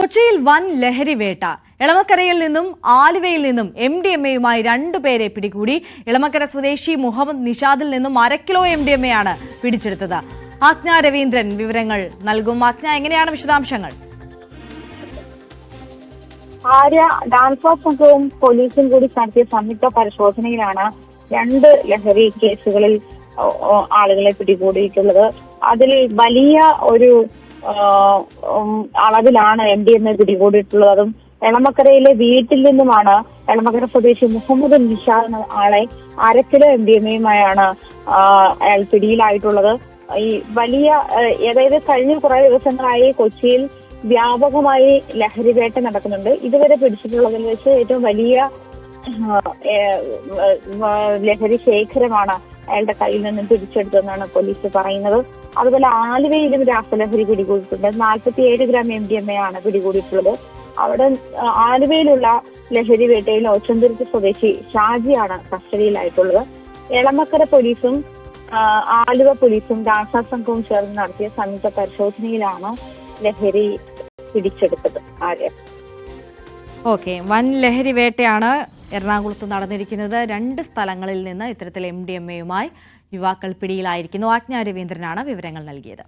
കൊച്ചിയിൽ വൻ ലഹരി വേട്ട. എളമക്കരയിൽ നിന്നും ആലുവയിൽ നിന്നും എം ഡി എം എയുമായി രണ്ടുപേരെ പിടികൂടി. എളമക്കര സ്വദേശി മുഹമ്മദ് നിഷാദിൽ നിന്നും അര kilo M D M A ആണ് പിടിച്ചെടുത്തത്. ആജ്ഞ രവീന്ദ്രൻ വിവരങ്ങൾ നൽകും. ആജ്ഞ എങ്ങനെയാണ് വിശദാംശങ്ങൾ? ആര്യ ഡാൻസ് ഓഫ് സംഘവും പോലീസും കൂടി നടത്തിയ സംയുക്ത പരിശോധനയിലാണ് രണ്ട് ലഹരി കേസുകളിൽ ആളുകളെ പിടികൂടിയിട്ടുള്ളത്. അതിൽ വലിയ ഒരു അളവിലാണ് എം ഡി എം എ പിടികൂടിയിട്ടുള്ളതും എളമക്കരയിലെ വീട്ടിൽ നിന്നുമാണ് എളമക്കര സ്വദേശി മുഹമ്മദ് നിഷാദ് എന്ന ആളെ അരക്കിലോ എം ഡി എം എയുമായാണ് അയാൾ പിടിയിലായിട്ടുള്ളത്. ഈ വലിയ അതായത് കഴിഞ്ഞ കുറെ ദിവസങ്ങളായി കൊച്ചിയിൽ വ്യാപകമായി ലഹരി വേട്ട നടക്കുന്നുണ്ട്. ഇതുവരെ പിടിച്ചിട്ടുള്ളതിൽ വെച്ച് ഏറ്റവും വലിയ ലഹരി ശേഖരമാണ് അയാളുടെ കയ്യിൽ നിന്നും പിടിച്ചെടുത്തെന്നാണ് പോലീസ് പറയുന്നത്. അതുപോലെ ആലുവയിലും രാസലഹരി പിടികൂടിയിട്ടുണ്ട്. നാൽപ്പത്തി ഏഴ് gram M D M A ആണ് പിടികൂടിയിട്ടുള്ളത്. അവിടെ ആലുവയിലുള്ള ലഹരി വേട്ടയിൽ ഓച്ചന്തുരുത്തി സ്വദേശി ഷാജിയാണ് കസ്റ്റഡിയിലായിട്ടുള്ളത്. എളമക്കര പോലീസും ആലുവ പോലീസും രാസാ സംഘവും ചേർന്ന് നടത്തിയ സംയുക്ത പരിശോധനയിലാണ് ലഹരി പിടിച്ചെടുത്തത് ആര്യ ഓക്കെ. വൻ ലഹരി വേട്ടയാണ് എറണാകുളത്ത് നടന്നിരിക്കുന്നത് രണ്ട് സ്ഥലങ്ങളിൽ നിന്ന് ഇത്തരത്തിൽ എം ഡി എം എയുമായി യുവാക്കൾ പിടിയിലായിരിക്കുന്നു. ആജ്ഞാ രവീന്ദ്രനാണ് വിവരങ്ങൾ നൽകിയത്.